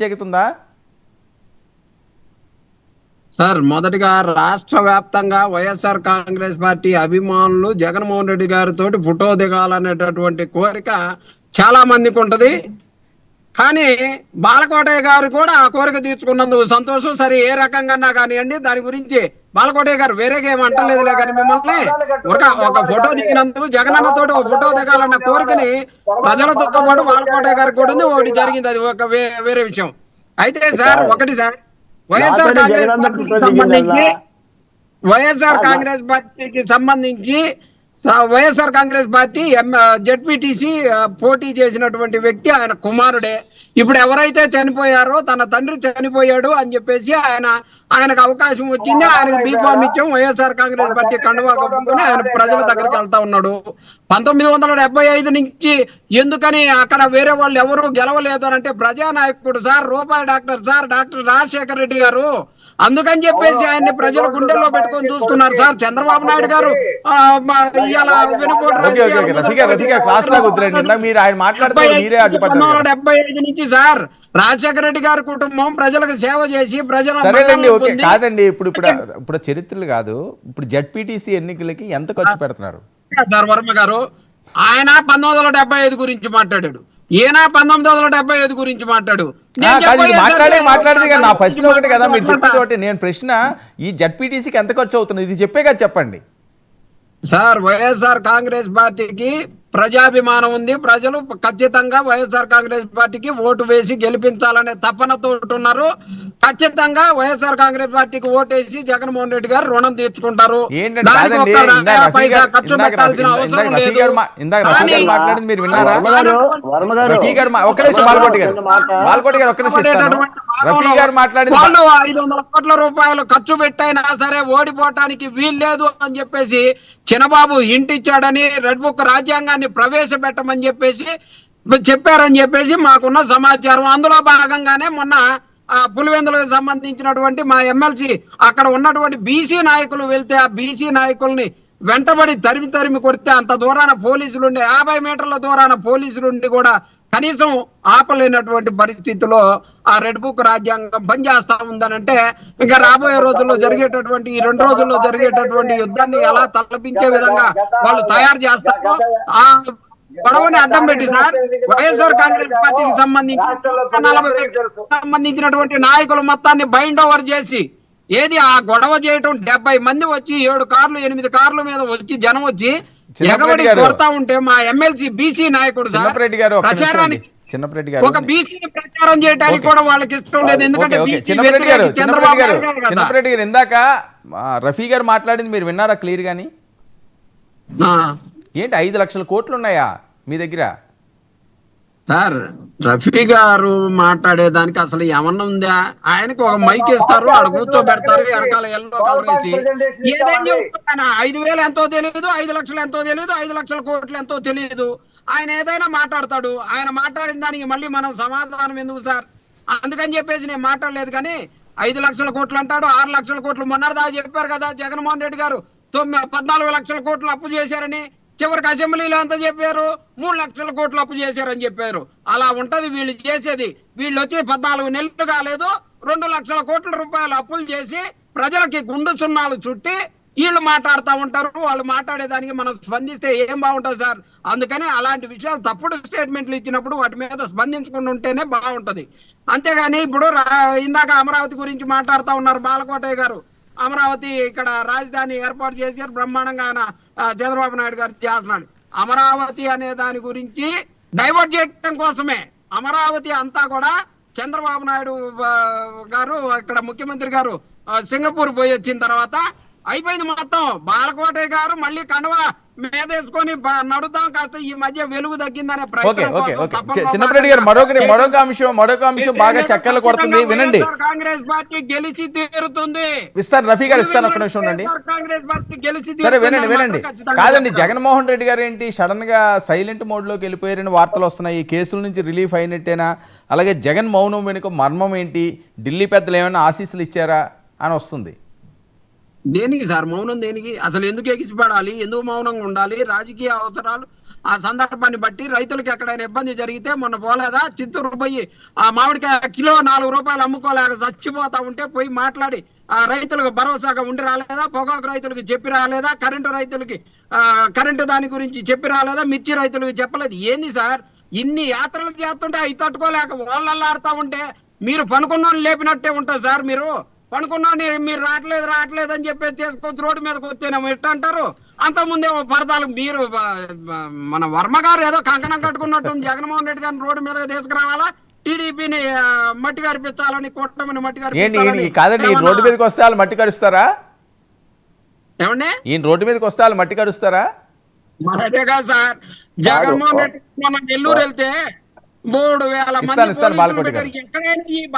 ప్రత్యేకత ఉందా సార్ మొదటిగా రాష్ట్ర వ్యాప్తంగా వైఎస్ఆర్ కాంగ్రెస్ పార్టీ అభిమానులు జగన్మోహన్ రెడ్డి గారితో ఫోటో దిగాలనేటటువంటి కోరిక చాలా మందికి ఉంటది. కానీ బాలకోటయ్య గారు కూడా ఆ కోరిక తీర్చుకున్నందుకు సంతోషం. సరే ఏ రకంగా కానివ్వండి దాని గురించి బాలకోటయ్య గారు వేరేగా ఏం అంటలేదులే కానీ మిమ్మల్ని ఒక ఒక ఫోటో దిగినందుకు జగనన్న తోటి ఒక ఫోటో దిగాలన్న కోరికని ప్రజలతో పాటు బాలకోటయ్య గారికి కూడా ఉంది. ఒకటి జరిగింది. అది ఒక వే- వేరే విషయం. అయితే సార్ ఒకటి సార్. వైఎస్ఆర్ కాంగ్రెస్ పార్టీకి సంబంధించి. వైఎస్ఆర్ కాంగ్రెస్ పార్టీకి సంబంధించి వైఎస్ఆర్ కాంగ్రెస్ పార్టీ జెడ్పీటీసీ పోటీ చేసినటువంటి వ్యక్తి ఆయన కుమారుడే. ఇప్పుడు ఎవరైతే చనిపోయారో తన తండ్రి చనిపోయాడు అని చెప్పేసి ఆయన ఆయనకు అవకాశం వచ్చింది. ఆయనకు బీఫామ్ ఇచ్చాం. వైఎస్ఆర్ కాంగ్రెస్ పార్టీ కండువా కప్పుకొని ఆయన ప్రజల దగ్గరికి వెళ్తా ఉన్నాడు. పంతొమ్మిది వందల డెబ్బై ఐదు నుంచి ఎందుకని అక్కడ వేరే వాళ్ళు ఎవరు గెలవలేదు అని అంటే ప్రజానాయకుడు సార్ రూపాయి doctor sir doctor Rajasekhara Reddy garu అందుకని చెప్పేసి ఆయన్ని ప్రజలు గుండెల్లో పెట్టుకొని చూసుకున్నారు సార్. చంద్రబాబు నాయుడు గారు. డెబ్బై ఐదు నుంచి సార్ రాజశేఖర రెడ్డి గారి కుటుంబం ప్రజలకు సేవ చేసి ప్రజల సరేనండి ఓకే కాదండి ఇప్పుడు ఇప్పుడు ఇప్పుడు చరిత్రలు కాదు. ఇప్పుడు జడ్పీటీసీ ఎన్నికలకి ఎంత ఖర్చు పెడుతున్నారు? సార్ వర్మ గారు ఆయన పంతొమ్మిది వందల డెబ్బై ఐదు గురించి మాట్లాడాడు. ఈయన పంతొమ్మిది వందల డెబ్బై ఐదు గురించి మాట్లాడు. మాట్లాడే మాట్లాడేది నా ప్రశ్న ఒకటి కదా మీరు చెప్పేది. ఒకటి. నేను ప్రశ్న ఈ జడ్పీటీసీకి ఎంత ఖర్చు అవుతుంది? ఇది చెప్పే కదా చెప్పండి. సార్ వైఎస్ఆర్ కాంగ్రెస్ పార్టీకి ప్రజాభిమానం ఉంది. ప్రజలు ఖచ్చితంగా వైఎస్ఆర్ కాంగ్రెస్ పార్టీకి ఓటు వేసి గెలిపించాలనే తపనతో ఉన్నారు. ఖచ్చితంగా వైఎస్ఆర్ కాంగ్రెస్ పార్టీకి ఓటేసి జగన్మోహన్ రెడ్డి గారు రుణం తీర్చుకుంటారు. వాళ్ళు ఐదు వందల కోట్ల రూపాయలు ఖర్చు పెట్టైనా సరే ఓడిపోవటానికి వీల్లేదు అని చెప్పేసి చిన్నబాబు ఇంటి ఇచ్చాడని రెడ్ బుక్ రాజ్యాంగాన్ని ప్రవేశపెట్టమని చెప్పేసి చెప్పారని చెప్పేసి మాకున్న సమాచారం. అందులో భాగంగానే మొన్న పులివెందులకు సంబంధించినటువంటి మా ఎమ్మెల్సీ అక్కడ ఉన్నటువంటి బీసీ నాయకులు వెళ్తే ఆ బీసీ నాయకుల్ని వెంటబడి తరిమి తరిమి కొడితే అంత దూరాన పోలీసులుండి యాభై మీటర్ల దూరాన పోలీసులు ఉండి కూడా కనీసం ఆపలేనటువంటి పరిస్థితిలో ఆ రెడ్ బుక్ రాజ్యాంగం పనిచేస్తా ఉందనంటే ఇంకా రాబోయే రోజుల్లో జరిగేటటువంటి ఈ రెండు రోజుల్లో జరిగేటటువంటి యుద్ధాన్ని ఎలా తలపించే విధంగా వాళ్ళు తయారు చేస్తారు ఆ గొడవని అడ్డం పెట్టి సార్ వైఎస్ఆర్ కాంగ్రెస్ పార్టీకి సంబంధించి నలభై సంబంధించినటువంటి నాయకులు మొత్తాన్ని బైండ్ ఓవర్ చేసి ఏది ఆ గొడవ చేయటం డెబ్బై మంది వచ్చి ఏడు కార్లు ఎనిమిది కార్ల మీద వచ్చి జనం వచ్చి ఎగబడి. కొడతా ఉంటే మా ఎమ్మెల్సీ బీసీ నాయకుడు సార్. ప్రచారానికి చిన్నపరెడ్డి గారు ఒక బీసీని ప్రచారం చేయడానికి. కూడా వాళ్ళకి ఇష్టం లేదు ఎందుకంటే చిన్నపరెడ్డి గారు చిన్నపరెడ్డి చంద్రబాబు గారు నాయుడు గారు కదా. చిన్నపరెడ్డి గారు ఇందాక రఫీ గారు మాట్లాడింది మీరు విన్నారా క్లియర్ గాని. ఏంటి ఐదు లక్షల కోట్లు ఉన్నాయా మీ దగ్గర? సార్ రఫీ గారు మాట్లాడేదానికి అసలు ఏమన్నా ఉందా? ఆయనకి ఒక మైక్ ఇస్తారు ఆడ కూర్చోబెడతారు వెనకాల ఎల్లో కలర్ వేసి. ఏదైనా చెప్తాను ఐదు వేలు ఎంతో తెలియదు ఐదు లక్షలు ఎంతో తెలియదు ఐదు లక్షల కోట్లు ఎంతో తెలియదు ఆయన ఏదైనా మాట్లాడతాడు. ఆయన మాట్లాడిన దానికి మళ్ళీ మనం సమాధానం ఎందుకు సార్? అందుకని చెప్పేసి నేను మాట్లాడలేదు కానీ ఐదు లక్షల కోట్లు అంటాడు ఆరు లక్షల కోట్లు మొన్నటిదా చెప్పారు కదా జగన్మోహన్ రెడ్డి గారు. తొమ్మిది పద్నాలుగు లక్షల కోట్లు అప్పు చేశారని చివరికి అసెంబ్లీలో అంతా చెప్పారు? మూడు లక్షల కోట్లు అప్పు చేశారని చెప్పారు. అలా ఉంటది వీళ్ళు చేసేది. వీళ్ళు వచ్చి పద్నాలుగు నెలలు కాలేదు రెండు లక్షల కోట్ల రూపాయలు అప్పులు చేసి ప్రజలకి గుండు సున్నాలు చుట్టి వీళ్ళు మాట్లాడుతూ ఉంటారు. వాళ్ళు మాట్లాడేదానికి మనం స్పందిస్తే ఏం బాగుంటుంది సార్? అందుకని అలాంటి విషయాలు తప్పుడు స్టేట్మెంట్లు ఇచ్చినప్పుడు వాటి మీద స్పందించకుండా ఉంటేనే బాగుంటుంది. అంతేగాని ఇప్పుడు రా- ఇందాక అమరావతి గురించి మాట్లాడుతూ ఉన్నారు బాలకోటయ్య గారు. అమరావతి ఇక్కడ రాజధాని ఏర్పాటు చేశారు బ్రహ్మాండంగా ఆయన చంద్రబాబు నాయుడు గారు చేస్తున్నాడు. అమరావతి అనే దాని గురించి డైవర్ట్ చేయడం కోసమే. అమరావతి అంతా కూడా చంద్రబాబు నాయుడు గారు ఇక్కడ ముఖ్యమంత్రి గారు సింగపూర్ పోయి వచ్చిన తర్వాత అయిపోయింది మొత్తం. బాలకోట గారు మళ్ళీ కండవ మీదేసుకొని నడుద్దాం కాస్త ఈ మధ్య వెలుగు తగ్గిందనే ప్రయత్నం ఓకే కోసం ఓకే. తప్పకుండా చి- చిన్నపరెడ్డి గారు మరొకటి మరొక అంశం మరొక అంశం బాగా చక్కలు కొడుతుంది. వినండి. కాంగ్రెస్ పార్టీ గెలిచి తీరుతుంది. ఇస్తారు రఫీ గారు ఇస్తాను ఒక్క నిమిషం ఉండండి. కాంగ్రెస్ పార్టీ గెలిచి సరే వినండి వినండి. కాదండి. జగన్మోహన్ రెడ్డి గారు ఏంటి సడన్గా సైలెంట్ మోడ్లోకి వెళ్ళిపోయారని వార్తలు వస్తున్నాయి. ఈ కేసుల నుంచి రిలీఫ్ అయినట్టేనా? అలాగే జగన్ మౌనం వెనుక మర్మం ఏంటి? ఢిల్లీ పెద్దలు ఏమైనా ఆశీస్సులు ఇచ్చారా? అని వస్తుంది. దేనికి సార్? మౌనం దేనికి? అసలు ఎందుకు ఎగిసిపడాలి? ఎందుకు మౌనంగా ఉండాలి? రాజకీయ అవసరాలు ఆ సందర్భాన్ని బట్టి రైతులకు ఎక్కడైనా ఇబ్బంది జరిగితే మొన్న పోలేదా? చిత్తూరు పోయి ఆ మామిడికాయ కిలో నాలుగు రూపాయలు అమ్ముకోలేక చచ్చిపోతా ఉంటే పోయి మాట్లాడి ఆ రైతులకు భరోసాగా ఉండి రాలేదా? పొగాకు రైతులకు చెప్పి రాలేదా? కరెంటు రైతులకి ఆ కరెంటు దాని గురించి చెప్పి రాలేదా? మిర్చి రైతులకు చెప్పలేదు. ఏంది సార్? ఇన్ని యాత్రలు చేస్తుంటే అవి తట్టుకోలేక వాళ్ళల్లాడుతా ఉంటే మీరు పనుకున్న లేపినట్టే ఉంటుంది సార్ మీరు? పనుకున్నోని మీరు రావట్లేదు రావట్లేదు అని చెప్పేసి చేసుకొచ్చి రోడ్డు మీదకి వస్తేనేమో ఎట్ట అంటారు. అంతకుముందే పరదాలు మీరు మన వర్మ గారు ఏదో కంకణం కట్టుకున్నట్టు జగన్మోహన్ రెడ్డి గారిని రోడ్డు మీదకి తీసుకురావాలా? టీడీపీని మట్టి గారిపించాలని కూటమిని మట్టి ఈ కాదండి రోడ్డు మీదకి వస్తే వాళ్ళు మట్టి కడుస్తారా ఏమండి? ఈయన రోడ్డు మీదకి వస్తే వాళ్ళు మట్టి కడుస్తారా మరి అదే కాదు సార్. జగన్మోహన్ రెడ్డి మన నెల్లూరు వెళ్తే మూడు వేల మంది. ఎక్కడైనా ఈ